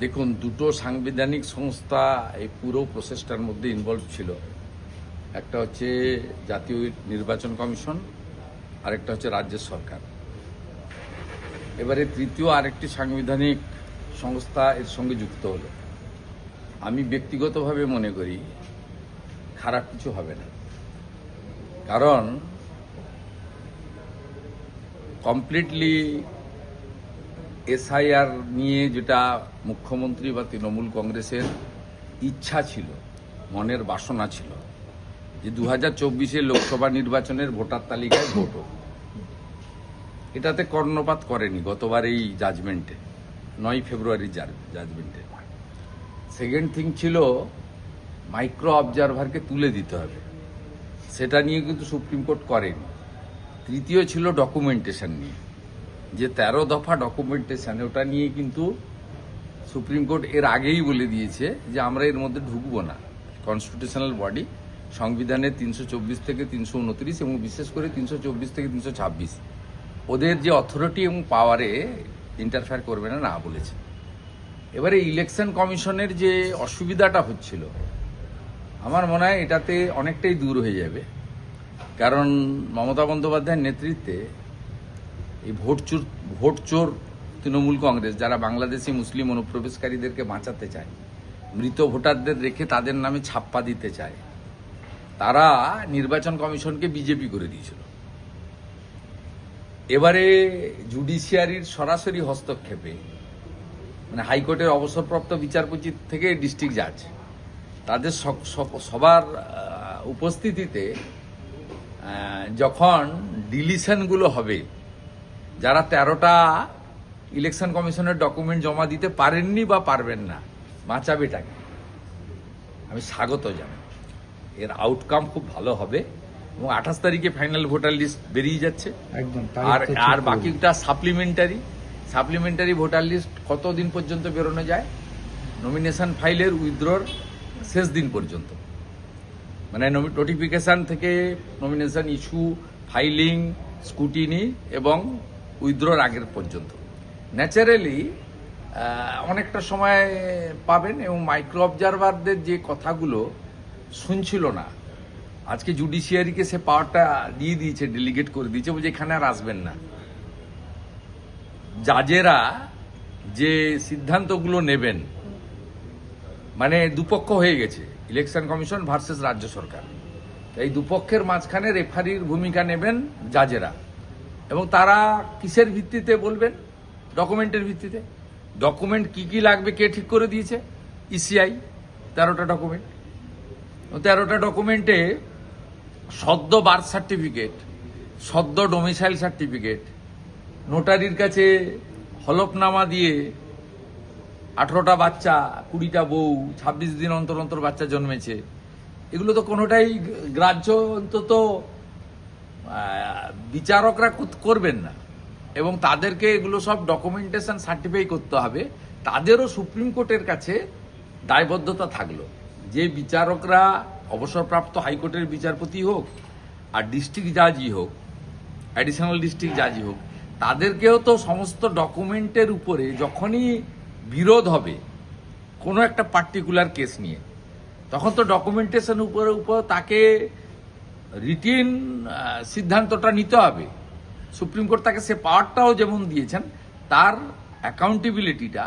দেখুন, দুটো সাংবিধানিক সংস্থা এই পুরো প্রসেসটার মধ্যে ইনভলভ ছিল। একটা হচ্ছে জাতীয় নির্বাচন কমিশন, আরেকটা হচ্ছে রাজ্য সরকার। এবারে তৃতীয় আরেকটি সাংবিধানিক সংস্থা এর সঙ্গে যুক্ত হলো। আমি ব্যক্তিগতভাবে মনে করি খারাপ কিছু হবে না। কারণ কমপ্লিটলি এসআইআর নিয়ে যেটা মুখ্যমন্ত্রী বা তৃণমূল কংগ্রেসের ইচ্ছা ছিল, মনের বাসনা ছিল, যে দু হাজার চব্বিশে লোকসভা নির্বাচনের ভোটার তালিকায় ভোট। এটাতে কর্ণপাত করেনি গতবার এই জাজমেন্টে নয় ফেব্রুয়ারির জাজমেন্টে। সেকেন্ড থিং ছিল, মাইক্রো অবজারভারকে তুলে দিতে হবে। সেটা নিয়ে কিন্তু সুপ্রিম কোর্ট করেনি। তৃতীয় ছিল ডকুমেন্টেশন নিয়ে। যে তেরো দফা ডকুমেন্টেশন ওটা নিয়ে কিন্তু সুপ্রিম কোর্ট এর আগেই বলে দিয়েছে যে আমরা এর মধ্যে ঢুকবো না। কনস্টিটিউশনাল বডি সংবিধানের তিনশো চব্বিশ থেকে তিনশো উনত্রিশ এবং বিশেষ করে তিনশো চব্বিশ থেকে তিনশো ছাব্বিশ, ওদের যে অথরিটি এবং পাওয়ারে ইন্টারফেয়ার করবে না না বলেছে। এবারে ইলেকশন কমিশনের যে অসুবিধাটা হচ্ছিল, আমার মনে হয় এটাতে অনেকটাই দূর হয়ে যাবে। কারণ মমতা বন্দ্যোপাধ্যায়ের নেতৃত্বে এই ভোট চোর ভোট চোর তৃণমূল কংগ্রেস, যারা বাংলাদেশি, মুসলিম অনুপ্রবেশকারীদেরকে বাঁচাতে চায়, মৃত ভোটারদের রেখে তাদের নামে ছাপ্পা দিতে চায়, তারা নির্বাচন কমিশনকে বিজেপি করে দিয়েছিল। এবারে জুডিশিয়ারির সরাসরি হস্তক্ষেপে মানে হাইকোর্টের অবসরপ্রাপ্ত বিচারপতি থেকে ডিস্ট্রিক্ট জাজ, তাদের সবার উপস্থিতিতে যখন ডিলিশনগুলো হবে যারা তেরোটা ইলেকশন কমিশনের ডকুমেন্ট জমা দিতে পারেননি বা পারবেন না বাঁচাবেটাকে আমি স্বাগত জানাই। এর আউটকাম খুব ভালো হবে এবং আঠাশ তারিখে ফাইনাল ভোটার লিস্ট বেরিয়ে যাচ্ছে। একদম আর আর বাকিটা সাপ্লিমেন্টারি সাপ্লিমেন্টারি ভোটার লিস্ট কতদিন পর্যন্ত বেরোনো যায়? নমিনেশন ফাইলের উইথড্রর শেষ দিন পর্যন্ত। মানে নোটিফিকেশন থেকে নমিনেশন ইস্যু ফাইলিং স্কুটিনি এবং উইথড্রর আগের পর্যন্ত। ন্যাচারালি অনেকটা সময় পাবেন এবং মাইক্রো অবজারভারদের যে কথাগুলো শুনছিল না, আজকে জুডিশিয়ারিকে সে পাওয়ারটা দিয়ে দিয়েছে ডেলিগেট করে দিয়েছে, বলছে এখানে আর আসবেন না। জাজেরা যে সিদ্ধান্তগুলো নেবেন মানে দুপক্ষ হয়ে গেছে ইলেকশন কমিশন ভার্সেস রাজ্য সরকার। এই দুপক্ষের মাঝখানে রেফারির ভূমিকা নেবেন জাজেরা। এবং তারা কিসের ভিত্তিতে বলবেন? ডকুমেন্টের ভিত্তিতে। ডকুমেন্ট কি কি লাগবে, কে ঠিক করে দিয়েছে? ইসিআই তেরোটা ডকুমেন্ট তেরোটা ডকুমেন্টে সদ্য বার্থ সার্টিফিকেট সদ্য ডোমিসাইল সার্টিফিকেট নোটারির কাছে হলফনামা দিয়ে আঠারোটা বাচ্চা, কুড়িটা বউ, ছাব্বিশ দিন অন্তর অন্তর বাচ্চা জন্মেছে। এগুলো তো কোনোটাই গ্রাহ্য অন্তত বিচারকরা করবেন না। এবং তাদেরকে এগুলো সব ডকুমেন্টেশন সার্টিফাই করতে হবে। তাদেরও সুপ্রিম কোর্টের কাছে দায়বদ্ধতা থাকল। যে বিচারকরা অবসরপ্রাপ্ত হাইকোর্টের বিচারপতি হোক আর ডিস্ট্রিক্ট জাজই হোক অ্যাডিশনাল ডিস্ট্রিক্ট জাজই হোক, তাদেরকেও তো সমস্ত ডকুমেন্টের উপরে যখনই বিরোধ হবে কোনো একটা পার্টিকুলার কেস নিয়ে, তখন তো ডকুমেন্টেশন উপরে উপর তাকে রিটিন সিদ্ধান্তটা নিতে হবে। সুপ্রিম কোর্ট তাকে সে পাওয়ারটাও যেমন দিয়েছেন, তার অ্যাকাউন্টেবিলিটিটা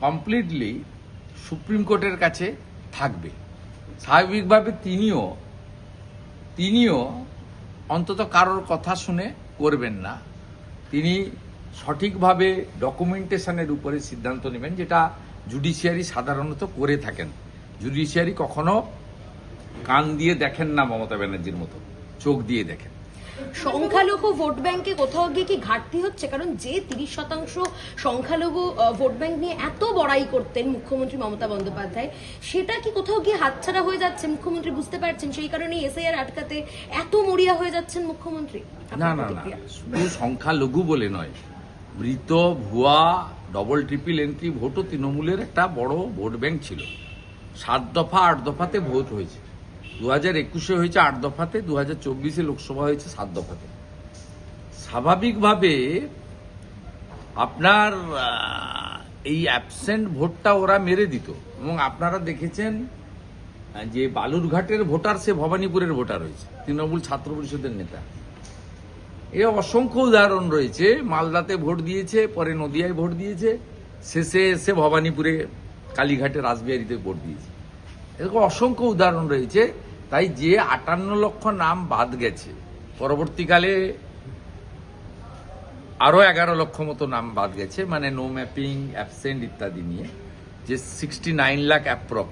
কমপ্লিটলি সুপ্রিম কোর্টের কাছে থাকবে। স্বাভাবিকভাবে তিনিও তিনিও অন্তত কারোর কথা শুনে করবেন না। তিনি সঠিকভাবে ডকুমেন্টেশনের উপরে সিদ্ধান্ত নেবেন, যেটা জুডিশিয়ারি সাধারণত করে থাকেন। জুডিশিয়ারি কখনো কান দিয়ে দেখেন না মমতা ব্যানার্জির মতো। চোখ দিয়ে দেখেন। সংখ্যালঘু ভোট ব্যাংকে কোথাও গিয়ে কি ঘাটতি হচ্ছে? কারণ যে তিরিশ শতাংশ সংখ্যালঘু ভোট ব্যাংক নিয়ে এত বড়াই করতেন মুখ্যমন্ত্রী মমতা বন্দ্যোপাধ্যায় সেটা কি কোথাও গিয়ে হাতছাড়া হয়ে যাচ্ছে? মুখ্যমন্ত্রী বুঝতে পারছেন সেই কারণে এসআইআর আটকাতে এত মরিয়া হয়ে যাচ্ছেন মুখ্যমন্ত্রী? না না না। শুধু সংখ্যালঘু বলে নয় মৃত ভুয়া ডবল ট্রিপল এন্ট্রি ভোটও তৃণমূলের একটা বড় ভোট ব্যাংক ছিল। সাত দফা আট দফাতে ভোট হয়েছে। দু হাজার একুশে হয়েছে আট দফাতে দু হাজার চব্বিশে লোকসভা হয়েছে সাত দফাতে। স্বাভাবিকভাবে আপনার এই অ্যাবসেন্ট ভোটটা ওরা মেরে দিত। এবং আপনারা দেখেছেন যে বালুরঘাটের ভোটার সে ভবানীপুরের ভোটার হয়েছে, তৃণমূল ছাত্র পরিষদের নেতা। এ অসংখ্য উদাহরণ রয়েছে। মালদাতে ভোট দিয়েছে, পরে নদিয়ায় ভোট দিয়েছে, শেষে এসে ভবানীপুরে, কালীঘাটে, রাসবিহারিতে ভোট দিয়েছে। এরকম অসংখ্য উদাহরণ রয়েছে। তাই যে আটান্ন লক্ষ নাম বাদ গেছে, পরবর্তীকালে আরও এগারো লক্ষ মতো নাম বাদ গেছে মানে নো ম্যাপিং অ্যাবসেন্ট ইত্যাদি নিয়ে, যে সিক্সটি নাইন লাখ অ্যাপ্রক্স